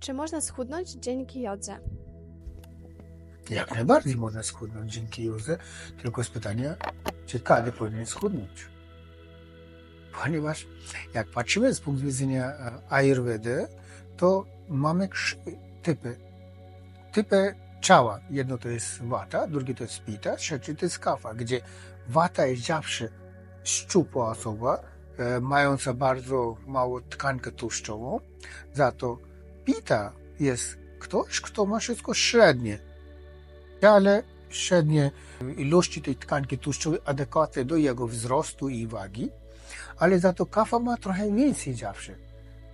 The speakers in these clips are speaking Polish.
Czy można schudnąć dzięki jodze? Jak najbardziej można schudnąć dzięki jodze, tylko jest pytanie, czy każdy powinien schudnąć. Ponieważ jak patrzymy z punktu widzenia e, Ayurvedy, to mamy typy. Typy ciała. Jedno to jest wata, drugie to jest pita, trzecie to jest kafa, gdzie wata jest zawsze szczupła osoba, e, mająca bardzo małą tkankę tłuszczową. Za to pita jest ktoś, kto ma wszystko średnie, ale średnie ilości tej tkanki tłuszczowej adekwatne do jego wzrostu i wagi, ale za to kafa ma trochę więcej zawsze.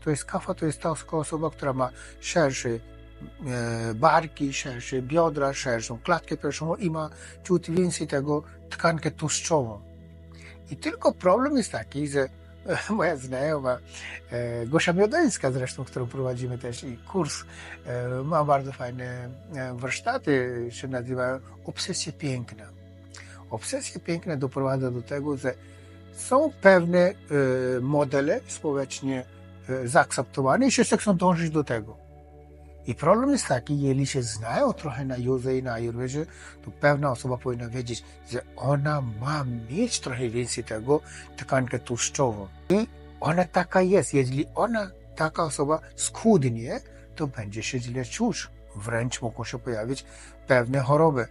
To jest kafa, to jest ta osoba, która ma szersze e, barki, szersze biodra, szerszą klatkę piersiową i ma ciut więcej tego tkankę tłuszczową. I tylko problem jest taki, że moja znajoma e, Gosia Miodańska zresztą, którą prowadzimy też i kurs, e, ma bardzo fajne e, warsztaty, się nazywają Obsesje Piękna. Obsesje piękne doprowadza do tego, że są pewne modele społecznie zaakceptowane i wszyscy chcą dążyć do tego. I problem jest taki, jeżeli się znają trochę na jodze i na ayurvedzie, to pewna osoba powinna wiedzieć, że ona ma mieć trochę więcej tego tkankę tłuszczową. I ona taka jest. Jeżeli ona, taka osoba schudnie, to będzie się źle czuć. Wręcz mogą się pojawić pewne choroby.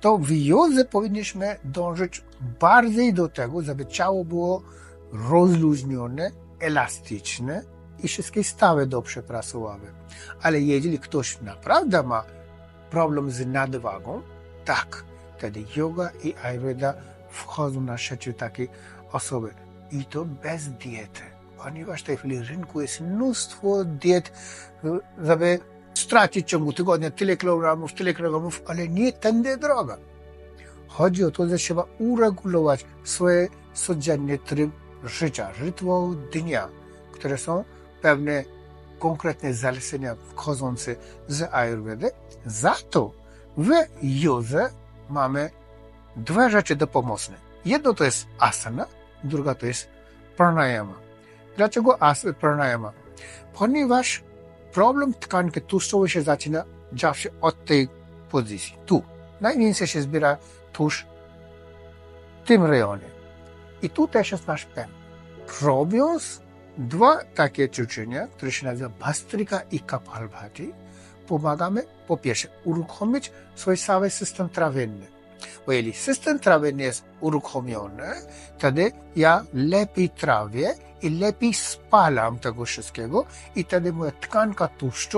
To w jodze powinniśmy dążyć bardziej do tego, żeby ciało było rozluźnione, elastyczne i wszystkie stawy dobrze pracowały. Ale jeżeli ktoś naprawdę ma problem z nadwagą, tak, wtedy yoga i ayurveda wchodzą na życie takiej osoby. I to bez diety, ponieważ w tej chwili rynku jest mnóstwo diet, żeby stracić w ciągu tygodnia tyle kilogramów, tyle kilogramów, ale nie tędy droga. Chodzi o to, że trzeba uregulować swoje codzienny tryb życia, rytuał dnia, które są pewne konkretne zalecenia wchodzące z Ayurvedy. Za to w jodze mamy dwie rzeczy dopomocne. Jedno to jest asana, druga to jest pranayama. Dlaczego as pranayama? Ponieważ problem tkanki tłuszczowej się zaczyna zawsze od tej pozycji. Tu. Najwięcej się zbiera tłuszcz w tym rejonie. I tu też jest nasz pen. Robiąc dwa takie ćwiczenia, które się nazywa Bastrika i Kapalbhati, pomagamy po pierwsze uruchomić swój cały system trawienny. Bo jeżeli system trawienny jest uruchomiony, wtedy ja lepiej trawię i lepiej spalam tego wszystkiego i wtedy moja tkanka tłuszczowa